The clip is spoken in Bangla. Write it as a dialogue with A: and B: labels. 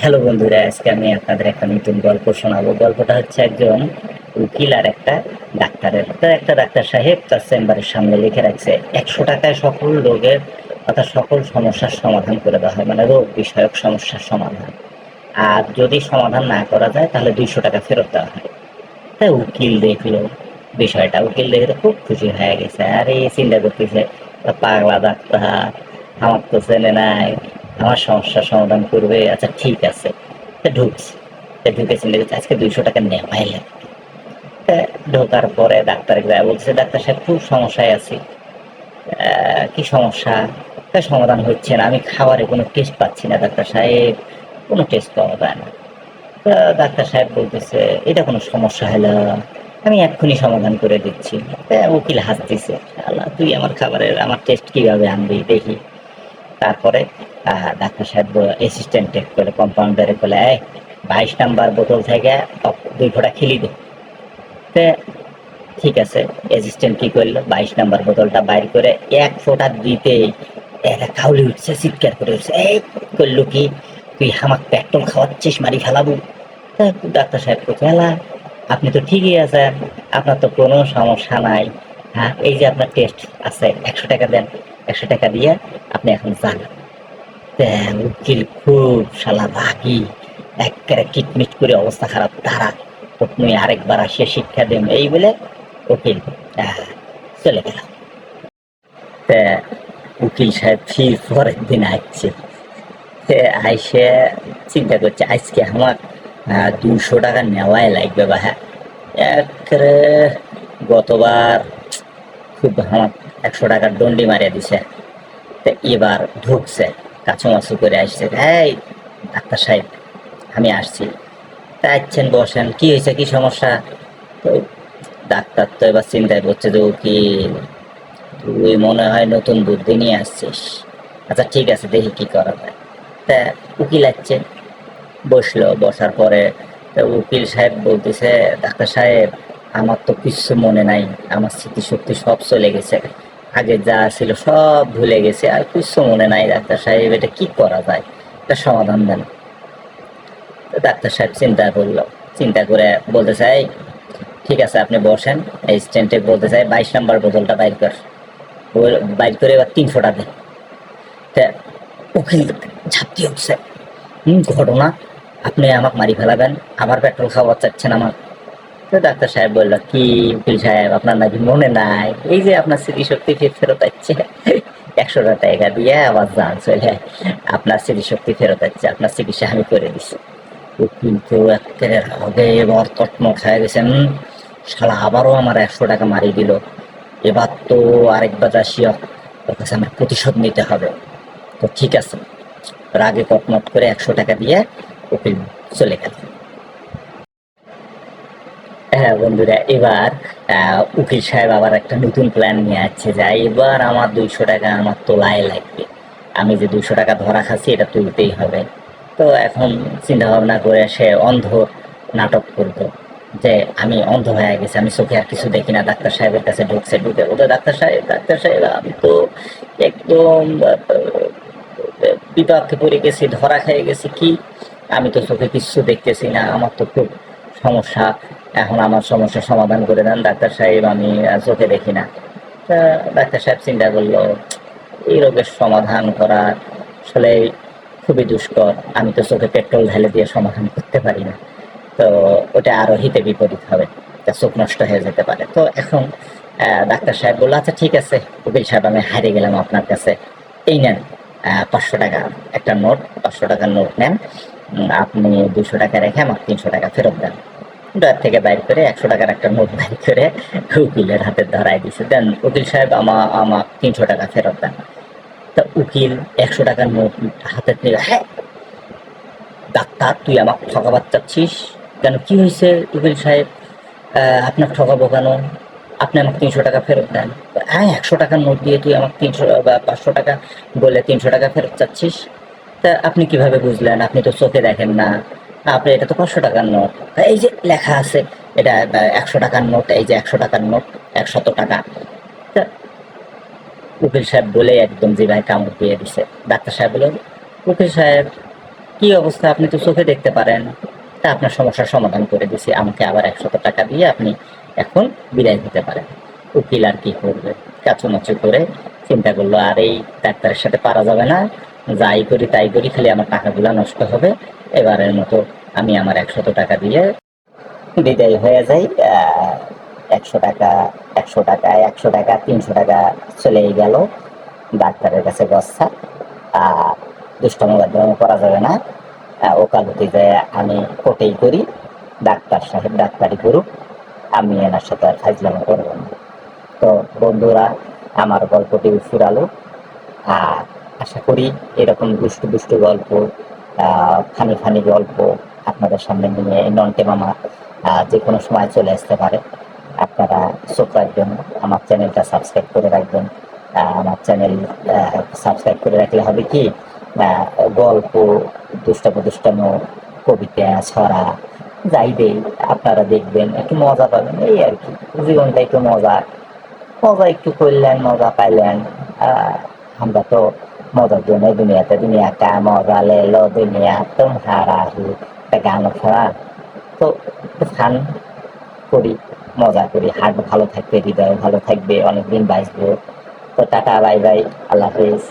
A: হ্যালো বন্ধুরা, আজকে আমি আপনাদের একটা নতুন গল্প শোনাবো। গল্পটা হচ্ছে একজন উকিল আর একটা ডাক্তারের। তো একটা ডাক্তার সাহেব তার চেম্বারের সামনে লিখে রাখছে, একশো টাকায় সকল রোগের অর্থাৎ সকল সমস্যার সমাধান করে দেওয়া হয়। মানে রোগ বিষয়ক সমস্যার সমাধান। আর যদি সমাধান না করা যায়, তাহলে দুইশো টাকা ফেরত দেওয়া হয়। তাই উকিল দেখল বিষয়টা। উকিল দেখে খুব খুশি হয়ে গেছে। আর এই চিন্তা করতেছে, পাগলা ডাক্তার, আমার তো চেনে নাই আমার সমস্যার সমাধান করবে। আচ্ছা ঠিক আছে। তা ঢুকছি। তা ঢুকে করছে আজকে দুইশো টাকা নেওয়াই লাগবে। তা ঢোকার পরে ডাক্তার যায় বলছে, ডাক্তার সাহেব, খুব সমস্যায় আছি। কি সমস্যা? তা সমাধান হচ্ছে না। আমি খাবারে কোনো টেস্ট পাচ্ছি না ডাক্তার সাহেব। কোনো টেস্ট পাওয়া যায় না। তা ডাক্তার সাহেব বলতেছে, এটা কোনো সমস্যা হলো? আমি এক্ষুনি সমাধান করে দিচ্ছি। উকিল হাসতেছে, আল্লাহ, তুই আমার খাবারের, আমার টেস্ট কীভাবে আনবি দেখি। তারপরে ডাক্তার সাহেব অ্যাসিস্ট্যান্ট টেক কম্পাউন্ডারে এই বাইশ নাম্বার বোতল থেকে দুই ফোঁটা খেলি দে। তে ঠিক আছে অ্যাসিস্ট্যান্ট কি করল? বাইশ নাম্বার বোতলটা বাইর করে এক ফোঁটা দিতে। এরা কাউলি উঠছে চিৎকার করে উঠছে এই করল কি? তুই আমাক পেট্রোল খাওয়াচ্ছিস মারি ফেলাবো। তা ডাক্তার সাহেব বলছে "এলা, আপনি তো ঠিকই আছেন আপনার তো কোনো সমস্যা নাই। হ্যাঁ এই যে আপনার টেস্ট আছে একশো টাকা দেন একশো টাকা দিয়ে আপনি এখন যান। তা উকিল খুব শালা রাগি একেবারে কিটমিট করে অবস্থা খারাপ। তারা আপনি আরেকবার আসিয়া শিক্ষা দেন এই বলে উকিল চলে গেল। উকিল সাহেব ফির পরের দিন আসছে। তে আইসে চিন্তা করছে, আজকে আমার দুশো টাকা নেওয়াই লাগবে বা হ্যাঁ। গতবার খুব আমার একশো টাকার দণ্ডি মারিয়ে দিছে। এবার ঢুকছে। কাছুমাছু করে আসছে, এই, ডাক্তার সাহেব, আমি আসছি। তা আসছেন বসেন, কি হয়েছে, কি সমস্যা? তো ডাক্তার তো এবার চিন্তায় পড়ছে যে উকিল তুই মনে হয় নতুন বুদ্ধি নিয়ে আসছিস। আচ্ছা ঠিক আছে, দেখি কি করা যায়। তা উকিল আসছে। বসল, বসার পরে তা উকিল সাহেব বলতেছে, ডাক্তার সাহেব, আমার তো কিছু মনে নাই, আমার স্মৃতিশক্তি সব চলে গেছে। আগে যা ছিল সব ভুলে গেছে, আর কিছু মনে নাই ডাক্তার সাহেব, এটা কি করা যায়? এটা সমাধান দেন। ডাক্তার সাহেব চিন্তা করল, চিন্তা করে বলতে চাই ঠিক আছে, আপনি বসেন, এই স্ট্যান্ডে বলতে চাই বাইশ নাম্বার বোতলটা বাইর কর। বাইর করে এবার তিনশোটা তা উকিল ঝাপটি উঠছে, হুম, ঘটনা, আপনি আমাকে মারি ফেলাবেন, আবার পেট্রোল খাওয়া চাচ্ছেন আমার। তো ডাক্তার সাহেব বলল, কি উকিল সাহেব, আপনার নাকি মনে নাই? এই যে আপনার স্মৃতিশক্তি ফের ফেরত আসছে, একশো টাকা দিয়ে আবার যান চলে আপনার স্মৃতিশক্তি ফেরত আসছে, আপনার চিকিৎসা আমি করে দিচ্ছি উকিল তো একেবারে হবে এবার তটমট হয়ে গেছেন। শালা আবারও আমার একশো টাকা মারি দিল। এবার তো আরেকবার আসিয়া ওর আমার প্রতিশোধ নিতে হবে। তো ঠিক আছে, রাগে কটমট করে একশো টাকা দিয়ে উকিল চলে গেল। বন্ধুরা এবার উকিল সাহেব আবার একটা নতুন প্ল্যান নিয়ে আসছে যে এবার আমার দুইশো টাকা আমার তোলায় লাগবে। আমি যে দুইশো টাকা ধরা খাচ্ছি এটা তুলতেই হবে। তো এখন চিন্তা ভাবনা করে সে অন্ধ নাটক করতো যে আমি অন্ধ হয়ে গেছি আমি চোখে আর কিছু দেখি না ডাক্তার সাহেবের কাছে ঢুকছে ঢুকে ওদের ডাক্তার সাহেব ডাক্তার সাহেব আমি তো একদম আহ, বিপাকে পড়ে গেছি ধরা খেয়ে গেছি কি? আমি তো চোখে কিছু দেখতেছি না আমার তো খুব সমস্যা। এখন আমার সমস্যার সমাধান করে দেন ডাক্তার সাহেব, আমি চোখে দেখি না। ডাক্তার সাহেব চিন্তা করল, এই রোগের সমাধান করা আসলে খুবই দুষ্কর। আমি তো চোখে পেট্রোল ঢেলে দিয়ে সমাধান করতে পারি না। তো ওটা আরও হিতে বিপরীত হবে। তা চোখ নষ্ট হয়ে যেতে পারে। তো এখন ডাক্তার সাহেব বলল আচ্ছা ঠিক আছে, উকিল সাহেব, আমি হারিয়ে গেলাম আপনার কাছে। এই নেন পাঁচশো টাকা। একটা নোট, পাঁচশো টাকার নোট নেন। আপনি দুশো টাকা রেখে আমার তিনশো টাকা ফেরত দেন। ড্রয়ার থেকে বাইর করে একশো টাকার একটা নোট বাইর করে উকিলের হাতে ধরাই দিছে। দেন উকিল সাহেব আমা আমার তিনশো টাকা ফেরত দেন। তা উকিল একশো টাকার নোট হাতে নিয়ে হ্যাঁ ডাক্তার, তুই আমাকে ঠকাবার চাচ্ছিস? কেন, কি হয়েছে উকিল সাহেব? আপনার ঠকাবো কেন? আপনি আমাকে তিনশো টাকা ফেরত দেন। হ্যাঁ একশো টাকার নোট দিয়ে তুই আমাকে তিনশো বা পাঁচশো টাকা বলে তিনশো টাকা ফেরত চাচ্ছিস? তা আপনি কীভাবে বুঝলেন? আপনি তো চোখে দেখেন না। আপনি, এটা তো পাঁচশো টাকার নোট। এই যে লেখা আছে, এটা একশো টাকার নোট, এই যে একশো টাকার নোট, একশত টাকা। তা উকিল সাহেব বলে একদম জিভায় কামড় দিয়ে দিছে। ডাক্তার সাহেব বলল উকিল সাহেব, কি অবস্থা? আপনি তো চোখে দেখতে পারেন। তা আপনার সমস্যার সমাধান করে দিছি। আমাকে আবার একশত টাকা দিয়ে আপনি এখন বিদায় হতে পারেন। উকিল আর কি করবে? কাচুমাচু করে চিন্তা করল, আর এই ডাক্তারের সাথে পারা যাবে না। যাই করি, তাই করি, খালি আমার টাকাগুলো নষ্ট হবে। এবারের মতো আমি আমার একশত টাকা দিয়ে বিদায় হয়ে যাই। একশো টাকা একশো টাকা একশো টাকা তিনশো টাকা চলেই গেল ডাক্তারের কাছে গচ্ছা আর দুষ্টম মাধ্যমে করা যাবে না। ওকালতি যে আমি কোটেই করি, ডাক্তার সাহেব ডাক্তারি করুক, আমি এনার সাথে আর ফাইজলামো করব না। তো বন্ধুরা, আমার গল্পটি ফুরালো আর আশা করি এরকম দুষ্টু দুষ্টু গল্প ফানি ফানি গল্প আপনাদের সামনে নিয়ে নন্টে মামা যে কোনো সময় চলে আসতে পারে। আপনারা চোখ রাখবেন, আমার চ্যানেলটা সাবস্ক্রাইব করে রাখবেন। আমার চ্যানেল সাবস্ক্রাইব করে রাখলে হবে কি গল্প দুষ্টাম দুষ্টাম কবিতা, ছড়া, যাই দেই, আপনারা দেখবেন, একটু মজা পাবেন, এই আর কি। জীবনটা একটু মজা মজা একটু করলেন, মজা পাইলেন আমরা তো মজার জন্য দুনিয়াতে দুনিয়া কা মজা লে লো দুনিয়া তোমারা হি একটা গান ছাড়া তো ফান করি মজা করি হার্ট ভালো থাকবে হৃদয় ভালো থাকবে অনেকদিন বাঁচবো তো টাটা বাই বাই আল্লাহ হাফিজ